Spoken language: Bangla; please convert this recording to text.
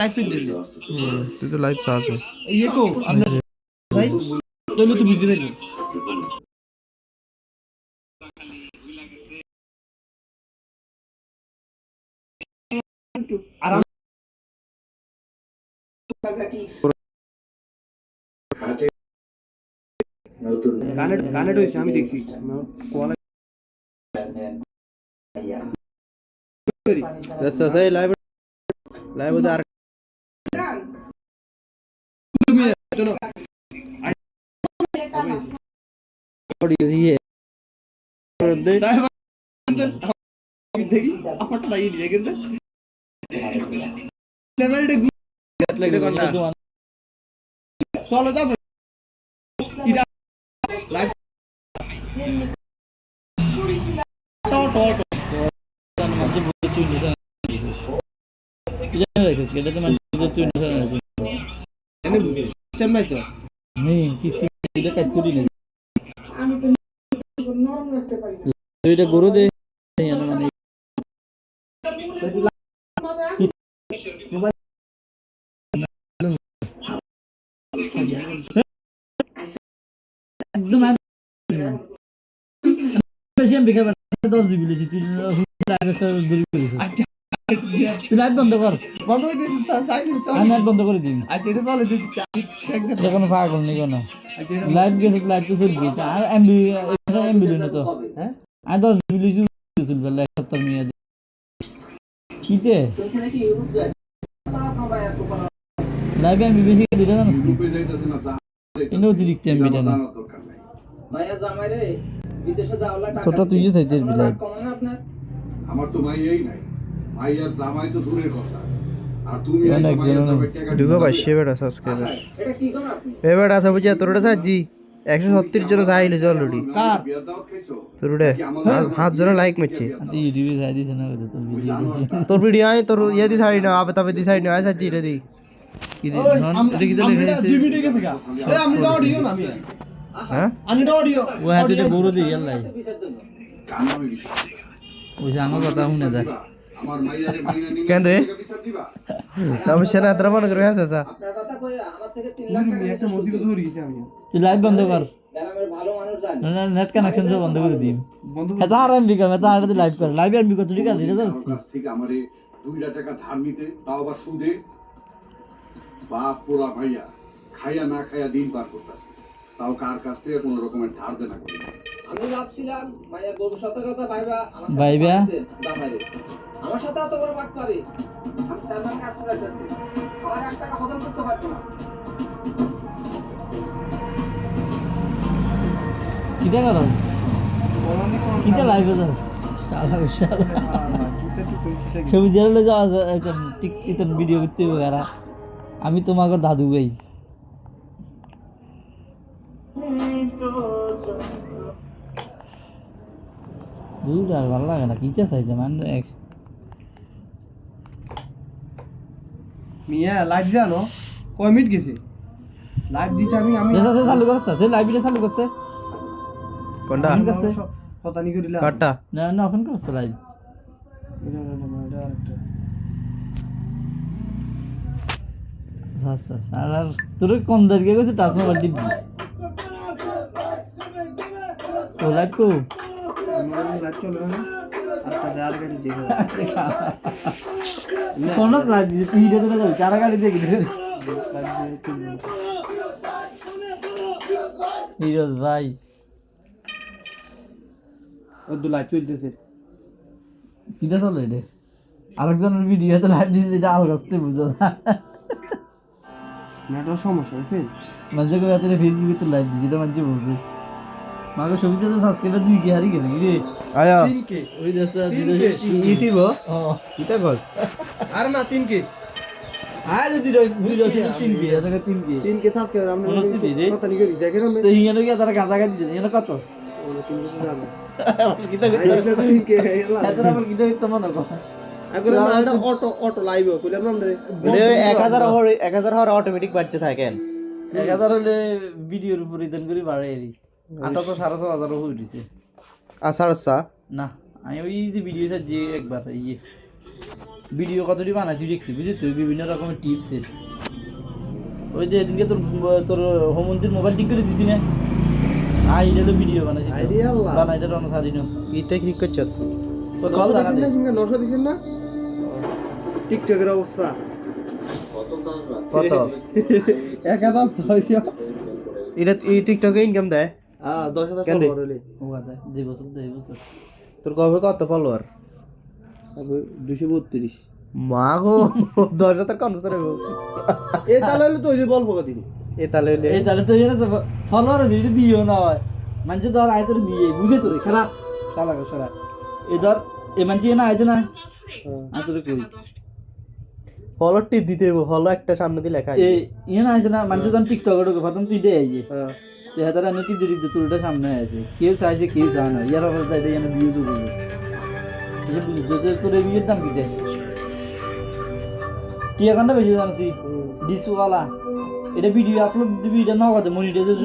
লাইভ ফিড তুই তো লাইভ চা ইয়ে কো আপনার ভাই তাহলে তো বুঝতে পারলি আরাম কানেক্ট কানেক্ট হয়েছে আমি দেখছি কোয়ালা আচ্ছা সেই লাইভ লাইভ আর চলো। দেখি আমারটা লাগিয়ে দিয়ে কিন্তু চলো যাব ইরা লাইভ ট ট ট এনে সিস্টেম নাই তো গরু দে মানে একদম বেশি আমি বিকাবে দশ করিস আচ্ছা। তুই লাইট বন্ধ কর। বন্ধ করে দিন আমি লাইট বন্ধ করে দিন আচ্ছা এটা চলে তুই পাগল নেই কোনো? আচ্ছা লাইভ গেছে লাইভ তো চলবি। আর এমবি এমবি না তো। হ্যাঁ? আর দশ জিবি চলবে এক সপ্তাহ নিয়ে। কিতে? লাইভ এমবি বেশি দিতে জানিস কি এটা অতিরিক্ত এমবিটা না। ছোটটা তুই চাইতে লাইভ আমার তো মাইয়াই নাই। মাইয়ার জামাই তো দূরের কথা। আর তুমি এখানে এসে একজনও মাইয়ার নেই। জামাই টাকা ঢুকে দিছো পাইছে বেটা সাবস্ক্রাইবার এবার আছে বুঝা তোরটা সাজি একশো সত্তর জন চাইলে অলরেডি কার? বিয়ার দাওয়াত খাইছো? হাত জন লাইক মারছে। ইউটিউবে চাই দিছে না ওটা তোর ভিডিও তোর আয় তোর ইয়ে দি সাইড না আবে তবে দি সাইড না আয় সাজি রে দি। কি রে ধন এটা কি তো লেখা আছে দুই মিনিট গেছে গা। এ আমি এটা অডিও না আমি হ্যাঁ? আমি এটা অডিও ও হাতে তো গরু দিয়ে ইয়ার লাই কান আমি বিশ্বাস করি না। ওই যে আমার কথা শুনে যা। কেন রে? তবে সেনা এত মনে করে আমি গেছি আমি। তুই লাইভ বন্ধ কর। না না নেট কানেকশন সব বন্ধ করে বন্ধ এটা আর এমবি কর এটা আর লাইভ কর। লাইভ এমবি কত টাকা এটা আমার যাচ্ছি আমারে দুই লাখ টাকা ধার নিতে তাও আবার সুদে? বাপ পোলা ভাইয়া খাইয়া না খাইয়া দিন পার করতেছে। তাও কার কাছ থেকে কোনো রকমের ধার দেনা করি। আমি ভাবছিলাম মায়ের গরুর সাথে কথা ভাইবা আমার ভাইবা? আমার সাথে অত বড় বাট পারে। আমি সালমান কাছে যাইতেছি। আমার এক টাকা হজম করতে পারব না। কিটা করস? কিটা লাইভ যাস? শালা শালা। সবুজ যাওয়া টিক ভিডিও করতে হবে আমি তোমাকে দাদু ভাই। দূর আর ভালো লাগে না কিটা চাইছে মানে মিয়া লাইভ জানো? কয় মিনিট গেছে? লাইভ দিতে আমি আমি চালু করছে সে লাইভটা চালু করছে। কোনটা? ঠিক আছে। শতানি করিলা কাটটা না না ওপেন করছে লাইভ আচ্ছা আচ্ছা আর আর তোর কোন দরকার গেছে টাচ মোবাইল টিপবি ও লাইভ কো? চলবে না আর কাজে আর গাড়ি কোন তুই দেখি ভাই। দু লাইভ চলতেছে। কিটা চলে রে আরেকজনের ভিডিওতে লাইভ দিছে এটা বুঝা নেটওয়ার্ক সমস্যা হয়েছে। মাঝে করে হাতে ফেসবুকে তো লাইভ দিছে এটা মাঝে বুঝে ছবিতে তো সাবস্ক্রাইবার দুই কে হারি গেছে রে? আয়া। তিনকে ওই দেশটা ইউটিউব কিটা গস আর না তিনকে আয় যদি দুই দশ তিন কে এটা তিন কে। তিনকে থাকতে আমরা মনস্থিতি রে। শতানি করি দেখেন আমরা তো হিয়ানো কি তারা গাদা গাদি দিছে এনে কত? তিনকে যাবে। কিটা তিনকে এত আমার কিটা তোমার না এখন অটো অটো লাইভ কইলাম এক হাজার হওয়ার- অটোমেটিক বাড়তে থাকেন। এক হাজার হলে ভিডিওর উপর রিটার্ন করে বাড়াই এরি আটা তো সাড়ে ছ হাজার হয়ে উঠেছে। আসার সা না আমি ওই যে ভিডিও যে একবার ইয়ে ভিডিও কতটি বানাইছি দেখছি বুঝলি তুই বিভিন্ন রকমের টিপসের ওই যে এদিনকে তোর তোর হোমন্ত্রীর মোবাইল ঠিক করে দিছি না? আর তো ভিডিও বানাইছি ইতে করছ? তোর কল না নশো টিকটকের অবস্থা। কত এটা এই টিকটকে ইনকাম দেয়? হ্যাঁ দশ হাজার কেন হলে ও বছর তো বছর। তোর কবে কত ফলোয়ার দুশো বত্রিশ। মা গো দশ হাজার এ তাহলে হলে তো বল ফোকা দিন এ তাহলে তো ফলোয়ার দিয়ে দিও না হয় মানুষ ধর আয় তোর দিয়ে বুঝে তোর খেলা খেলা সরা এই ধর এ মানুষ না। আইছে না আমি তোর কই ফলো দিতে ফলো একটা সামনে দিয়ে লেখা এই ইয়ে না আইছে না মানুষ যখন টিকটকে প্রথম তুই ডে হ্যাঁ। তো আমি কি দিতে তোর সামনে আছে। কেউ চাইছে কেউ চায় না। ইয়ার অবস্থা এটা যেন বিয়ে তো করবে। এই যে বুঝছ যে তোর এই বিয়ের দাম কি দেয় টিয়া কান্না বেশি জানছি ডিসওয়ালা। এটা ভিডিও আপলোড দিবি এটা নগদে মনিটাইজেশন